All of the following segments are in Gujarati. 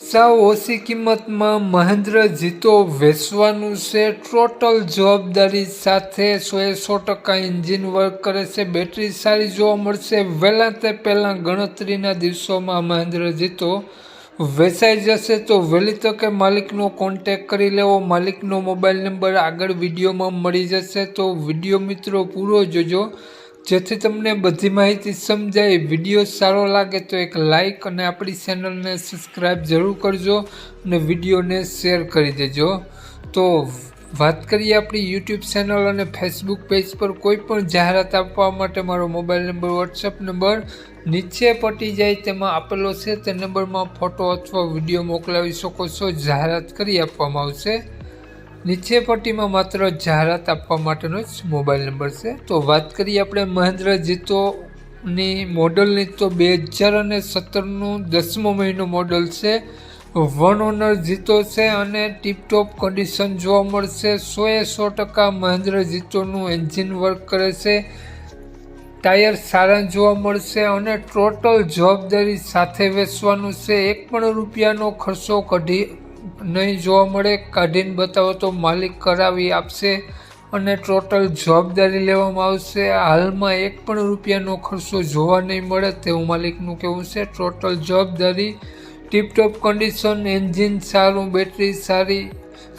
સાવ ઓછી કિંમતમાં મહેન્દ્ર જીતો વેચવાનું છે. ટોટલ જવાબદારી સાથે સો એ સો ટકા એન્જિન વર્ક કરે છે. બેટરી સારી જોવા મળશે. વહેલા તે પહેલાં ગણતરીના દિવસોમાં મહેન્દ્ર જીતો વેચાઈ જશે તો વહેલી તકે માલિકનો કોન્ટેક કરી લેવો. માલિકનો મોબાઈલ નંબર આગળ વિડીયોમાં મળી જશે તો વીડિયો મિત્રો પૂરો જોજો. જેથી તમને બધી માહિતી સમજાય, વીડિયો સારો લાગે તો એક લાઈક અને આપણી ચેનલને સબસ્ક્રાઈબ જરૂર કરજો અને વિડીયોને શેર કરી દેજો. તો વાત કરીએ આપણી યુટ્યુબ ચેનલ અને ફેસબુક પેજ પર. કોઈ પણ જાહેરાત આપવા માટે મારો મોબાઈલ નંબર વોટ્સઅપ નંબર નીચે પટી જાય તેમાં આપેલો છે. તે નંબરમાં ફોટો અથવા વીડિયો મોકલાવી શકો છો. જાહેરાત કરી આપવામાં આવશે. નીચે પટ્ટીમાં માત્ર જાહેરાત આપવા માટેનો જ મોબાઈલ નંબર છે. તો વાત કરીએ આપણે મહેન્દ્ર જીતોની મોડલની, તો બે હજાર અને સત્તરનું દસમો મહિનો મોડલ છે. વન ઓનર જીતો છે અને ટીપટોપ કન્ડિશન જોવા મળશે. સો એ સો ટકા મહેન્દ્ર જીતોનું એન્જિન વર્ક કરે છે. ટાયર સારા જોવા મળશે અને ટોટલ જવાબદારી સાથે વેચવાનું છે. એક પણ રૂપિયાનો ખર્ચો કઢી નહીં જોવા મળે, કાઢીને બતાવો તો માલિક કરાવી આપશે અને ટોટલ જવાબદારી લેવામાં આવશે. હાલમાં એક પણ રૂપિયાનો ખર્ચો જોવા નહીં મળે તેવું માલિકનું કહેવું છે. ટોટલ જવાબદારી ટીપટોપ કન્ડિશન એન્જિન સારું બેટરી સારી,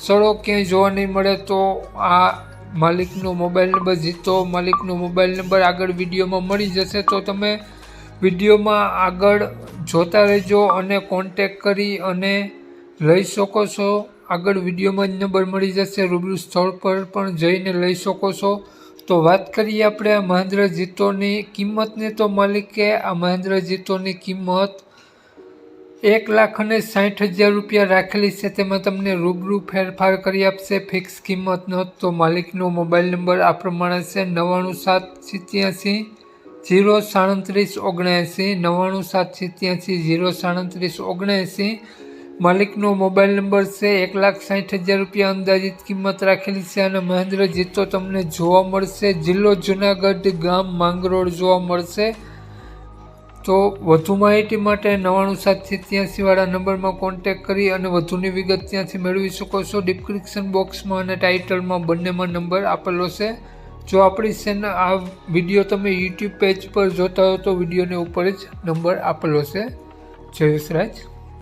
સડો ક્યાંય જોવા નહીં મળે તો આ માલિકનો મોબાઈલ નંબર જીતો. માલિકનો મોબાઈલ નંબર આગળ વિડીયોમાં મળી જશે તો તમે વિડીયોમાં આગળ જોતા રહેજો અને કોન્ટેક કરી અને લઈ શકો છો. આગળ વિડીયોમાં જ નંબર મળી જશે. રૂબરૂ સ્થળ પર પણ જઈને લઈ શકો છો. તો વાત કરીએ આપણે આ મહેન્દ્ર જીતોની કિંમતની. તો માલિકે આ મહેન્દ્ર જીતોની કિંમત એક લાખ અને સાઠ હજાર રૂપિયા રાખેલી છે. તેમાં તમને રૂબરૂ ફેરફાર કરી આપશે. ફિક્સ કિંમત ન તો માલિકનો મોબાઈલ નંબર આ પ્રમાણે છે. નવ્વાણું સાત સિત્યાસી જીરો સાડત્રીસ ઓગણએંસી. નવ્વાણું સાત સિત્યાસી જીરો સાડત્રીસ ઓગણએંસી. માલિકનો મોબાઈલ નંબર છે એક લાખ સાઠ હજાર રૂપિયા અંદાજિત કિંમત રાખેલી છે અને મહેન્દ્ર જીતો તમને જોવા મળશે. જિલ્લો જુનાગઢ ગામ માંગરોળ જોવા મળશે. તો વધુ માહિતી માટે નવાણું સાતથી ત્યાંસીવાળા નંબરમાં કોન્ટેક કરી અને વધુની વિગત ત્યાંથી મેળવી શકો છો. ડિસ્ક્રિપ્શન બોક્સમાં અને ટાઇટલમાં બંનેમાં નંબર આપેલો છે. જો આપણી ચેનલ આ વીડિયો તમે યુટ્યુબ પેજ પર જોતા હો તો વિડીયોને ઉપર જ નંબર આપેલો છે. જયેશ રાજ